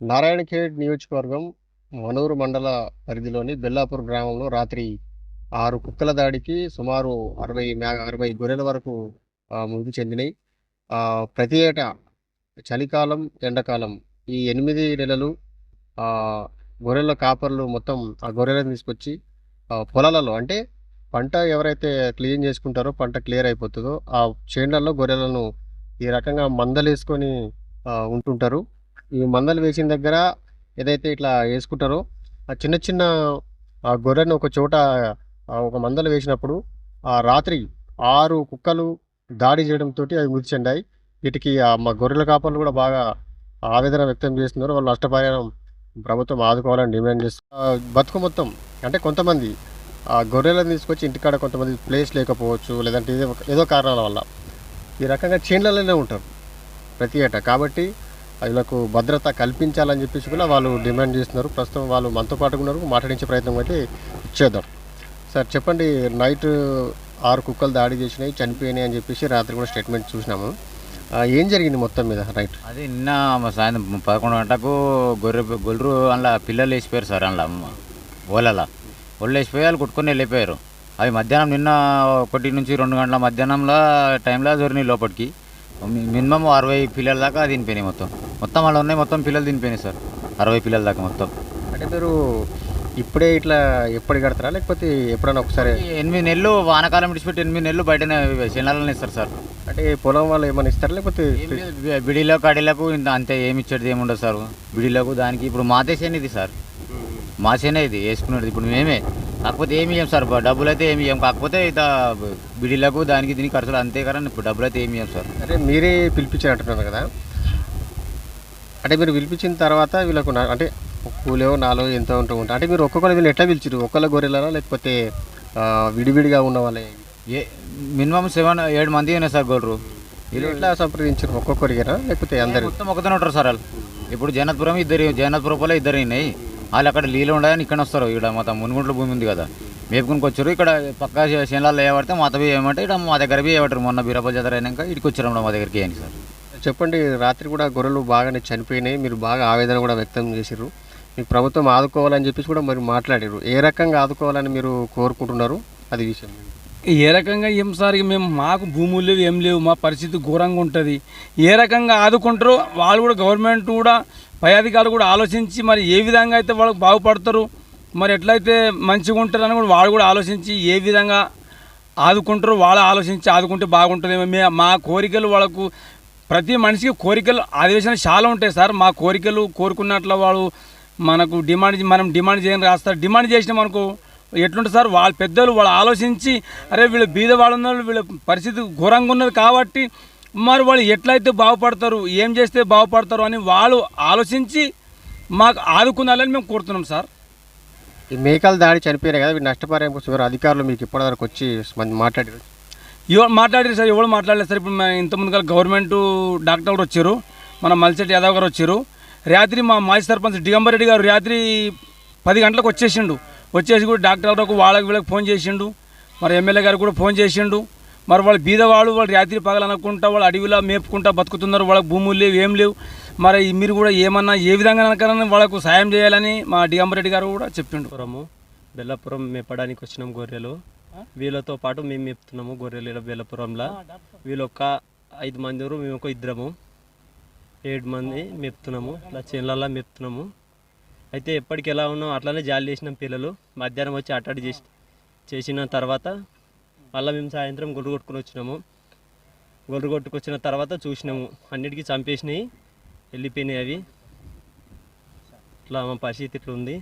నారాయణఖేడ్ నియోజకవర్గం మనూరు మండల పరిధిలోని బెల్లాపూర్ గ్రామంలో రాత్రి ఆరు కుక్కల దాడికి సుమారు అరవై మే అరవై గొర్రెల వరకు మృతి చెందినాయి. ప్రతి ఏటా చలికాలం ఎండాకాలం ఈ ఎనిమిది నెలలు గొర్రెల కాపర్లు మొత్తం ఆ గొర్రెలను తీసుకొచ్చి పొలాలలో అంటే పంట ఎవరైతే క్లీన్ చేసుకుంటారో పంట క్లియర్ అయిపోతుందో ఆ చేనులలో గొర్రెలను ఈ రకంగా మందలేసుకొని ఉంటుంటారు. ఈ మందలు వేసిన దగ్గర ఏదైతే ఇట్లా వేసుకుంటారో ఆ చిన్న చిన్న ఆ గొర్రెను ఒక చోట ఒక మందలు వేసినప్పుడు ఆ రాత్రి ఆరు కుక్కలు దాడి చేయడంతో అవి మృతి చెందాయి. వీటికి ఆ మా గొర్రెల కాపర్లు కూడా బాగా ఆవేదన వ్యక్తం చేస్తున్నారు. వాళ్ళు నష్టపరిహారం ప్రభుత్వం ఆదుకోవాలని డిమాండ్ చేస్తారు బతుకు మొత్తం అంటే కొంతమంది ఆ గొర్రెలను తీసుకొచ్చి ఇంటికాడ కొంతమంది ప్లేస్ లేకపోవచ్చు లేదంటే ఏదో ఏదో కారణాల వల్ల ఈ రకంగా చీన్లలోనే ఉంటారు ప్రతి ఏటా. కాబట్టి వీళ్ళకు భద్రత కల్పించాలని చెప్పేసి కూడా వాళ్ళు డిమాండ్ చేస్తున్నారు. ప్రస్తుతం వాళ్ళు మనతో పాటు ఉన్నారు. మాట్లాడించే ప్రయత్నం అయితే చేద్దాం. సార్ చెప్పండి నైట్ ఆరు కుక్కలు దాడి చేసినాయి చనిపోయినాయి అని చెప్పేసి రాత్రి కూడా స్టేట్మెంట్ చూసినాము. ఏం జరిగింది మొత్తం మీద నైట్? అది నిన్న సాయంత్రం పదకొండు గంటకు గొర్రె గొర్రెలు అందులో పిల్లలు వేసిపోయారు సార్ అందులో ఓలలా. ఒళ్ళు వేసిపోయి వాళ్ళు కొట్టుకొని వెళ్ళిపోయారు. అవి మధ్యాహ్నం నిన్న ఒకటి నుంచి రెండు గంటల మధ్యాహ్నంలో టైంలో దొరినాయి లోపలికి. మినిమం అరవై పిల్లల దాకా తినిపోయినాయి మొత్తం. మొత్తం వాళ్ళు ఉన్నాయి మొత్తం పిల్లలు తినిపోయినాయి సార్. అరవై పిల్లల దాకా మొత్తం. అంటే మీరు ఇప్పుడే ఇట్లా ఎప్పుడు కడతారా? లేకపోతే ఎప్పుడైనా ఒకసారి? ఎనిమిది నెలలు వానకాలం విడిచిపెట్టి ఎనిమిది నెలలు బయటనే శనాలను ఇస్తారు సార్ అంటే పొలం వాళ్ళు ఏమైనా ఇస్తారా? లేకపోతే ఏం లేదు, బి- బిడిలో కడీలకు ఇంత అంతే ఏమి ఇచ్చేది ఏమి ఉండదు సార్. బిడిలకు దానికి ఇప్పుడు మాతేసేనే ఇది సార్. మాసేనే ఇది వేసుకునేది ఇప్పుడు మేమే. కాకపోతే ఏమి ఇయ్యం సార్ డబ్బులు అయితే ఏమి ఇయ్యం. కాకపోతే ఇత బిడిలకు దానికి దీనికి ఖర్చులు అంతే కానీ ఇప్పుడు డబ్బులు అయితే ఏమి ఇయ్యం సార్. అంటే మీరే పిలిపించారంటున్నారు కదా. అంటే మీరు పిలిపించిన తర్వాత వీళ్ళకు అంటే కూలో నాలో ఎంతో ఉంటూ ఉంటాయి అంటే మీరు ఒక్కొక్కరు వీళ్ళు ఎట్లా పిలిచారు ఒక్కళ్ళ గొర్రెలనా లేకపోతే విడివిడిగా ఉన్న వాళ్ళే? ఏ మినిమం సెవెన్ ఏడు మంది ఉన్నాయి సార్ గోల్రు వీళ్ళు ఎట్లా సంప్రదించారు ఒక్కొక్కరికేనా? లేకపోతే అందరు మొత్తం ఒకతనే ఉంటారు సార్ వాళ్ళు. ఇప్పుడు జనత్పురం ఇద్దరు జనత్పురం పోలే ఇద్దరు ఉన్నాయి వాళ్ళు అక్కడ నీళ్ళు ఉండదని ఇక్కడ వస్తారు. ఇక్కడ మొత్తం మునుగుంట్ల భూమి ఉంది కదా. మేపుకునికి వచ్చారు ఇక్కడ పక్క శనాలు ఏవడితే మాత బి ఏమంటే ఇక్కడ మా దగ్గర బి ఏమంటారు మొన్న బీరపల్లి జాతర అయినాక ఇక్కడికి వచ్చారు మా దగ్గరికి అని సార్. చెప్పండి రాత్రి కూడా గొర్రెలు బాగానే చనిపోయినాయి. మీరు బాగా ఆవేదన కూడా వ్యక్తం చేసిర్రు. మీకు ప్రభుత్వం ఆదుకోవాలని చెప్పేసి కూడా మరి మాట్లాడారు ఏ రకంగా ఆదుకోవాలని మీరు కోరుకుంటున్నారు? అది విషయం. ఏ రకంగా ఏం సార్ మేము మాకు భూములు లేవు ఏం లేవు మా పరిస్థితి ఘోరంగా ఉంటుంది. ఏ రకంగా ఆదుకుంటారో వాళ్ళు కూడా గవర్నమెంట్ కూడా పై అధికారులు కూడా ఆలోచించి మరి ఏ విధంగా అయితే వాళ్ళకి బాగుపడతారు మరి ఎట్లయితే మంచిగా ఉంటారని కూడా వాళ్ళు కూడా ఆలోచించి ఏ విధంగా ఆదుకుంటారో వాళ్ళు ఆలోచించి ఆదుకుంటే బాగుంటుందేమో. మా కోరికలు వాళ్ళకు ప్రతి మనిషికి కోరికలు ఆదివేశం చాలా ఉంటాయి సార్. మా కోరికలు కోరుకున్నట్ల వాళ్ళు మనకు డిమాండ్ మనం డిమాండ్ చేయని రాస్తారు. డిమాండ్ చేసినాం అనుకో ఎట్లుంటుంది సార్? వాళ్ళ పెద్దలు వాళ్ళు ఆలోచించి అరే వీళ్ళు బీద వాళ్ళు ఉన్నారు వీళ్ళ పరిస్థితి ఘోరంగా ఉన్నది కాబట్టి మరి వాళ్ళు ఎట్లయితే బాగుపడతారు ఏం చేస్తే బాగుపడతారు అని వాళ్ళు ఆలోచించి మాకు ఆదుకున్నారని మేము కోరుతున్నాం సార్. ఈ మేకల దాడి చనిపోయినాయి కదా వీటి నష్టపరిహారం కోసం అధికారులు మీకు ఇప్పటివరకు వచ్చి మాట్లాడారు ఎవరు మాట్లాడారు సార్ ఎవరు మాట్లాడలేదు సార్. ఇప్పుడు ఇంతకుముందు ఇంత ముందుగా గవర్నమెంట్ డాక్టర్ గారు వచ్చారు. మన మల్సెట్ యాదవ్ గారు వచ్చారు. రాత్రి మా మాజీ సర్పంచ్ దిగంబర్ రెడ్డి గారు రాత్రి పది గంటలకు వచ్చేసిండు. వచ్చేసి కూడా డాక్టర్ గారు వాళ్ళకి వీళ్ళకి ఫోన్ చేసిండు. మరి ఎమ్మెల్యే గారు కూడా ఫోన్ చేసిండు. మరి వాళ్ళు బీదవాళ్ళు వాళ్ళు రాత్రి పగలు అనుకుంటా వాళ్ళు అడవిలో మేపుకుంటా బతుకుతున్నారు. వాళ్ళకి భూములు లేవు ఏం లేవు. మరి మీరు కూడా ఏమన్నా ఏ విధంగా అనకరని వాళ్ళకు సాయం చేయాలని మా డిగంబర్ రెడ్డి గారు కూడా చెప్పిండు. పురము బెల్లపురం మేపడానికి వచ్చినాం గొర్రెలు. వీళ్ళతో పాటు మేము మేపుతున్నాము గొర్రెలు బెల్లపురంలో వీళ్ళు ఒక ఐదు మంది మేము ఒక ఇద్దరము. ఏడు మంది మేపుతున్నాము ఇలా చేనులలో మేపుతున్నాము. అయితే ఎప్పటికి ఎలా ఉన్నాం అట్లానే జాలి చేసినాం పిల్లలు మధ్యాహ్నం వచ్చి అటాడి చేసి చేసిన తర్వాత మళ్ళీ మేము సాయంత్రం గొర్రె కొట్టుకుని వచ్చినాము. గొర్రె కొట్టుకొచ్చిన తర్వాత చూసినాము అన్నిటికీ చంపేసినాయి వెళ్ళిపోయినాయి అవి. ఇట్లా మా పరిస్థితి ఇట్లా ఉంది